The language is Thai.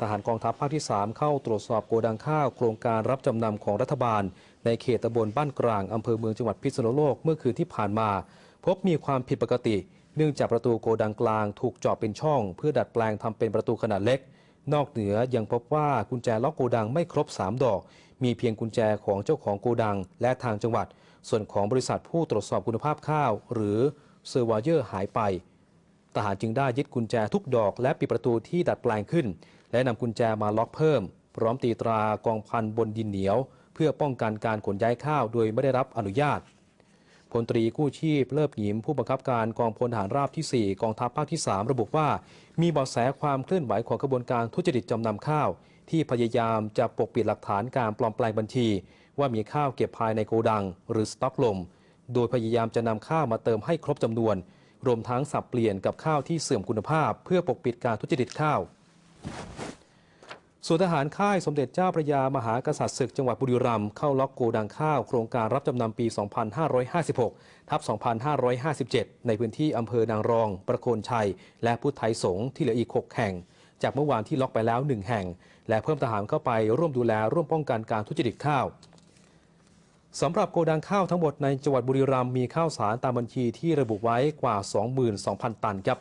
ทหารกองทัพภาคที่ 3 เข้าตรวจสอบโกดังข้าว โครงการรับจำนำของรัฐบาล ในเขตตำบลบ้านกลางอำเภอเมืองจังหวัดพิษณุโลกเมื่อคืนที่ผ่านมา พบมีความผิดปกติ เนื่องจากประตูโกดังกลางถูกเจาะเป็นช่อง เพื่อดัดแปลงทำเป็นประตูขนาดเล็ก นอกเหนือยังพบว่ากุญแจล็อกโกดังไม่ครบ 3 ดอก มีเพียงกุญแจของเจ้าของโกดัง และทางจังหวัด ส่วนของบริษัทผู้ตรวจสอบคุณภาพข้าว หรือเซอร์วาเยอร์หายไป ทหารจึงได้ยึดกุญแจทุกดอกและปิดประตูที่ดัดแปลงขึ้น และนำกุญแจมาล็อกเพิ่ม พร้อมตีตรากองพันบนดินเหนียว เพื่อป้องกันการขนย้ายข้าวโดยไม่ได้รับอนุญาตพลตรีกู้ชีพเลิบหยิมผู้บังคับการกองพลทหารราบที่ 4 กองทัพภาคที่ 3 ระบุว่า มีเบาะแสความเคลื่อนไหวของกระบวนการทุจริตจำนำข้าว ที่พยายามจะปกปิดหลักฐานการปลอมแปลงบัญชี ว่ามีข้าวเก็บภายในโกดัง หรือสต็อกลม โดยพยายามจะนำข้าวมาเติมให้ครบจำนวน รวมทั้งสับเปลี่ยนกับข้าวที่เสื่อมคุณภาพ เพื่อปกปิดการทุจริตข้าวส่วนทหารค่ายสมเด็จเจ้าพระยามหากษัตริย์ศึกจังหวัดบุรีรัมย์เข้าล็อกโกดังข้าวโครงการรับจำนำปี 2556 ทับ 2557 ในพื้นที่อำเภอนางรอง ประโคนชัย และพุทธไทยสงฆ์ที่เหลืออีก 6 แห่ง จากเมื่อวานที่ล็อกไปแล้ว 1 แห่ง และเพิ่มทหารเข้าไปร่วมดูแลร่วมป้องกันการทุจริตข้าว สำหรับโกดังข้าวทั้งหมดในจังหวัดบุรีรัมย์มีข้าวสารตามบัญชีที่ระบุไว้กว่า 22,000 ตันครับ